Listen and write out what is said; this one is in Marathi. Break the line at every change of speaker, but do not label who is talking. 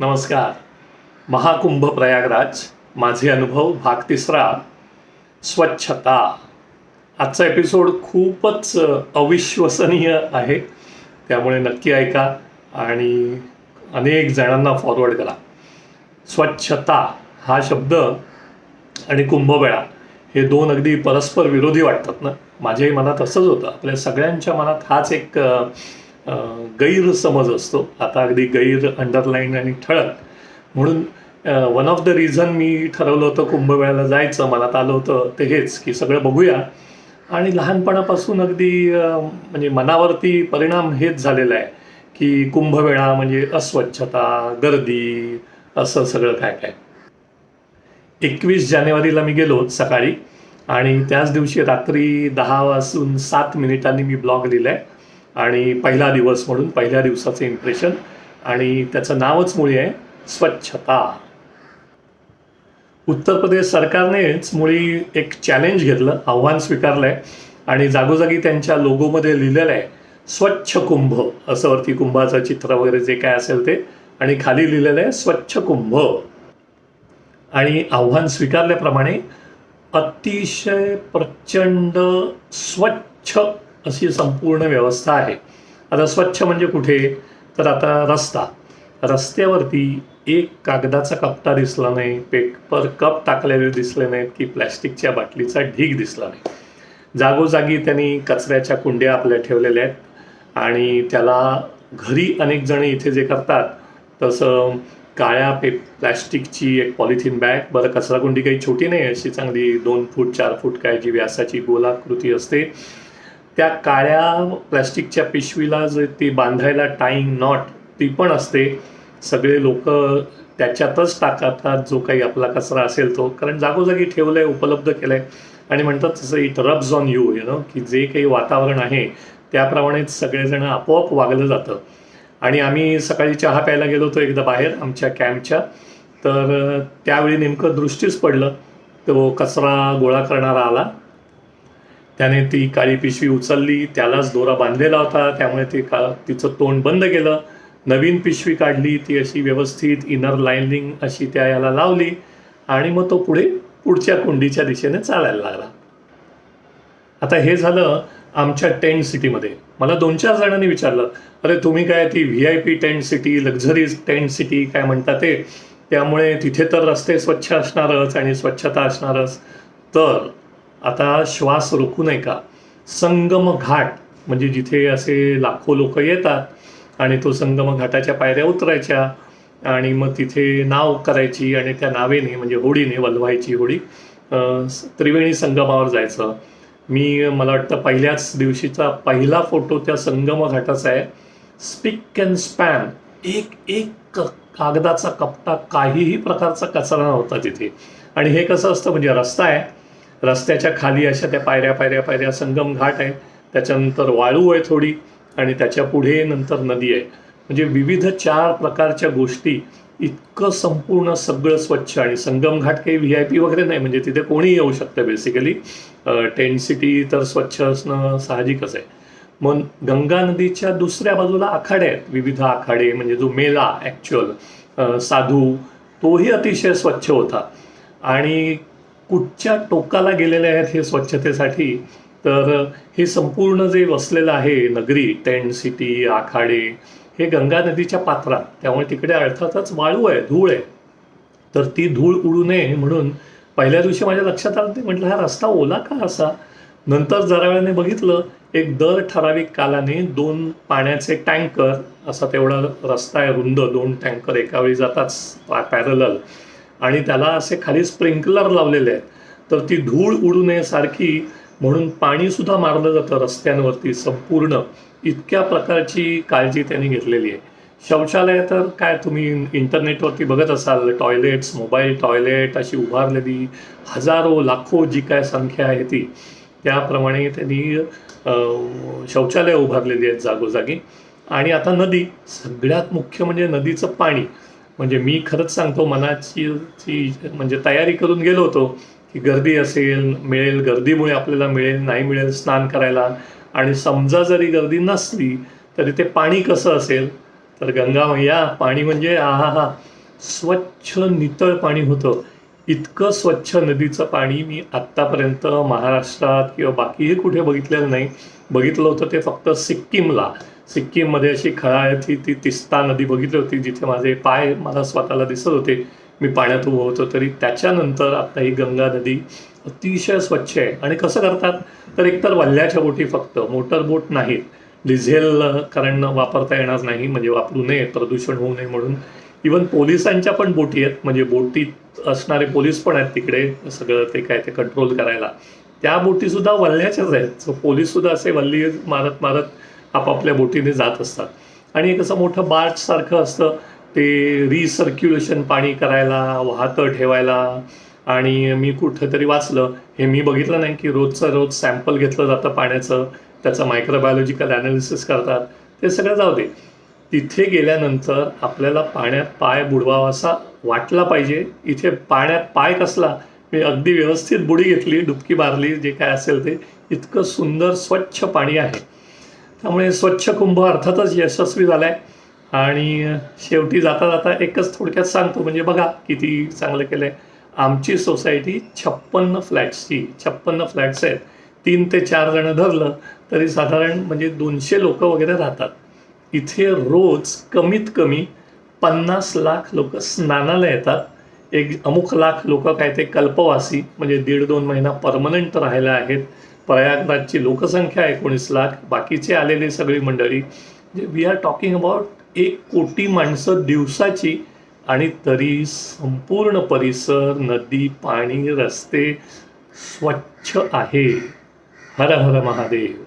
नमस्कार. महाकुंभ प्रयागराज माझे अनुभव भाग तिसरा स्वच्छता. आजचा एपिसोड खूपच अविश्वसनीय आहे. त्यामुळे नक्की ऐका आणि अनेक जणांना फॉरवर्ड करा. स्वच्छता हा शब्द आणि कुंभमेळा हे दोन अगदी परस्पर विरोधी वाटतात ना? माझ्याही मनात असंच होतं. आपल्या सगळ्यांच्या मनात हाच एक गैरसमज असतो. आता अगदी गैर अंडरलाईन आणि ठळक. म्हणून वन ऑफ द रिझन मी ठरवलं होतं कुंभमेळ्याला जायचं मनात आलं होतं ते हेच की सगळं बघूया. आणि लहानपणापासून अगदी म्हणजे मनावरती परिणाम हेच झालेला आहे की कुंभमेळा म्हणजे अस्वच्छता गर्दी असं सगळं काय काय. एकवीस जानेवारीला मी गेलो सकाळी आणि त्याच दिवशी रात्री दहा वाजून सात मिनिटांनी मी ब्लॉग लिहिला आहे आणि पहिला दिवस म्हणून पहिल्या दिवसाचं इम्प्रेशन आणि त्याचं नावच मुळी आहे स्वच्छता. उत्तर प्रदेश सरकारनेच मुळी एक चॅलेंज घेतलं आव्हान स्वीकारलं आहे आणि जागोजागी त्यांच्या लोगोमध्ये लिहिलेलं आहे स्वच्छ कुंभ. असं वरती कुंभाचं चित्र वगैरे जे काय असेल ते. आणि खाली लिहिलेलं आहे स्वच्छ कुंभ. आणि आव्हान स्वीकारल्याप्रमाणे अतिशय प्रचंड स्वच्छ अशी संपूर्ण व्यवस्था आहे. आता स्वच्छ म्हणजे कुठे? तर आता रस्ता. रस्त्यावरती एक कागदाचा कप्ता दिसला नाही पेपर कप टाकलेले दिसले नाहीत की प्लॅस्टिकच्या बाटलीचा ढीग दिसला नाही. जागोजागी त्यांनी कचऱ्याच्या कुंड्या आपल्या ठेवलेल्या आहेत आणि त्याला घरी अनेक जण इथे जे करतात तसं काळ्या पे प्लॅस्टिकची एक पॉलिथिन बॅग बरं कचराकुंडी काही छोटी नाही अशी चांगली दोन फूट चार फूट काय जी व्यासाची गोलाकृती असते त्या काळ्या प्लॅस्टिकच्या पिशवीला जे ती बांधायला टाईंग नॉट ती पण असते. सगळे लोक त्याच्यातच टाकतात जो काही आपला कचरा असेल तो. कारण जागोजागी ठेवलं आहे उपलब्ध केलं आहे आणि म्हणतात तसं it rubs on you you know की जे काही वातावरण आहे त्याप्रमाणेच सगळेजण आपोआप वागलं जातं. आणि आम्ही सकाळी चहा प्यायला गेलो होतो एकदा बाहेर आमच्या कॅम्पच्या. तर त्यावेळी नेमकं दृष्टीच पडलं. तो कचरा गोळा करणारा आला. त्याने ती काळी पिशवी उचलली त्यालाच दोरा बांधलेला होता त्यामुळे ते का तिचं तोंड बंद केलं. नवीन पिशवी काढली ती अशी व्यवस्थित इनर लाईनिंग अशी त्या याला लावली आणि मग तो पुढे पुढच्या कुंडीच्या दिशेने चालायला लागला. आता हे झालं आमच्या टेंट सिटीमध्ये. मला दोन चार जणांनी विचारलं अरे तुम्ही काय ती V I P tent city luxury tent city काय म्हणता ते? त्यामुळे तिथे तर रस्ते स्वच्छ असणारच आणि स्वच्छता असणारच. तर आता श्वास रोखू नये का? संगम घाट म्हणजे जिथे असे लाखो लोक येतात आणि तो संगम घाटाच्या पायऱ्या उतरायच्या आणि मग तिथे नाव करायची आणि त्या नावेने म्हणजे होडीने वलवायची होडी त्रिवेणी संगमावर जायचं. मी मला वाटतं पहिल्याच दिवशीचा पहिला फोटो त्या संगम घाटाचा आहे. स्पिक अँड स्पॅन एक एक कागदाचा कपटा काहीही प्रकारचा कचरा नव्हता तिथे. आणि हे कसं असतं म्हणजे रस्ता आहे रस्त्याच्या खाली अशा त्या पायऱ्या पायऱ्या पायऱ्या संगम घाट आहे. त्याच्यानंतर वाळू आहे थोडी आणि त्याच्या पुढे नंतर नदी आहे. म्हणजे विविध चार प्रकारच्या गोष्टी इतकं संपूर्ण सगळं स्वच्छ आणि संगम घाट काही व्ही आय पी वगैरे नाही. म्हणजे तिथे कोणी येऊ शकतं बेसिकली टेंट सिटी तर स्वच्छ असणं साहजिकच आहे. मग गंगा नदीच्या दुसऱ्या बाजूला आखाडे आहेत. विविध आखाडे म्हणजे जो मेला ॲक्च्युअल साधू तोही अतिशय स्वच्छ होता. आणि कुठच्या टोकाला गेलेले आहेत हे स्वच्छतेसाठी? तर हे संपूर्ण जे वसलेलं आहे नगरी टेंट सिटी आखाडे हे गंगा नदीच्या पात्रात. त्यामुळे तिकडे अर्थातच वाळू आहे धूळ आहे. तर ती धूळ उडू नये म्हणून पहिल्या दिवशी माझ्या लक्षात आलं ते म्हटलं हा रस्ता ओला का असा? नंतर जरा वेळाने बघितलं एक दर ठराविक कालाने दोन पाण्याचे टँकर असा तेवढा रस्ता आहे रुंद दोन टँकर एका वेळी जातात पॅरलल. आणि त्याला असे खाली स्प्रिंकलर लावलेले आहेत. तर ती धूळ उडू नये सारखी म्हणून पाणीसुद्धा मारलं जातं रस्त्यांवरती संपूर्ण. इतक्या प्रकारची काळजी त्यांनी घेतलेली आहे. शौचालय तर काय तुम्ही इंटरनेटवरती बघत असाल टॉयलेट्स मोबाईल टॉयलेट अशी उभारलेली हजारो लाखो जी काय संख्या आहे ती. त्याप्रमाणे त्यांनी शौचालय उभारलेली आहेत जागोजागी. आणि आता नदी सगळ्यात मुख्य म्हणजे नदीचं पाणी. म्हणजे मी खरंच सांगतो मनाची जी म्हणजे तयारी करून गेलो होतो की गर्दी असेल मिळेल गर्दीमुळे आपल्याला मिळेल नाही मिळेल स्नान करायला. आणि समजा जरी गर्दी नसली तरी ते पाणी कसं असेल? तर गंगा मैया पाणी म्हणजे आहा हा स्वच्छ नितळ पाणी होतं. इतकं स्वच्छ नदीचं पाणी मी आत्तापर्यंत महाराष्ट्रात किंवा बाकीही कुठे बघितलेलं नाही. बघितलं होतं ते फक्त सिक्कीमला. सिक्कीममध्ये अशी खळाळ्याची ती तिस्ता नदी बघितली होती जिथे माझे पाय मला स्वतःला दिसत होते. मी पाण्यात उभं होतो तरी त्याच्यानंतर आता ही गंगा नदी अतिशय स्वच्छ आहे. आणि कसं करतात? तर एकतर वल्ल्याच्या बोटी फक्त मोटर बोट नाहीत. डिझेल कारण वापरता येणार नाही म्हणजे वापरू नये प्रदूषण होऊ नये म्हणून. इवन पोलिसांच्या पण बोटी आहेत म्हणजे बोटीत असणारे पोलीस पण आहेत तिकडे सगळं ते काय ते कंट्रोल करायला. त्या बोटी सुद्धा वल्ल्याच्याच आहेत. सो पोलीस सुद्धा असे वल्ली मारत मारत आपापल्या बोटीने जात असतात. आणि एक असं मोठं बार्चसारखं असतं ते रिसर्क्युलेशन पाणी करायला वाहतं ठेवायला. आणि मी कुठं तरी वाचलं हे मी बघितलं नाही की रोजचं रोज सॅम्पल घेतलं जातं पाण्याचं त्याचं मायक्रोबायोलॉजिकल ॲनालिसिस करतात. ते सगळं जाऊ दे. तिथे गेल्यानंतर आपल्याला पाण्यात पाय बुडवावासा वाटला पाहिजे. इथे पाण्यात पाय कसला मी अगदी व्यवस्थित बुडी घेतली डुबकी मारली जे काय असेल ते. इतकं सुंदर स्वच्छ पाणी आहे. त्यामुळे स्वच्छ कुंभ अर्थातच यशस्वी झालाय. आणि शेवटी जाता जाता एकच थोडक्यात सांगतो म्हणजे बघा किती चांगलं केलंय. आमची सोसायटी छप्पन्न फ्लॅट्सची छप्पन्न फ्लॅट्स आहेत. तीन ते चार जण धरलं तरी साधारण म्हणजे दोनशे लोक वगैरे राहतात. इथे रोज कमीत कमी पन्नास लाख लोक स्नानाला येतात. एक अमुक लाख लोक काय ते कल्पवासी म्हणजे दीड दोन महिना परमनंट राहायला आहेत. प्रयागराजची लोकसंख्या एकोणीस लाख बाकीचे आलेले सगळी मंडळी म्हणजे वी आर टॉकिंग अबाउट एक कोटी माणसं दिवसाची आणि तरी संपूर्ण परिसर नदी पाणी रस्ते स्वच्छ आहे. हर हर महादेव.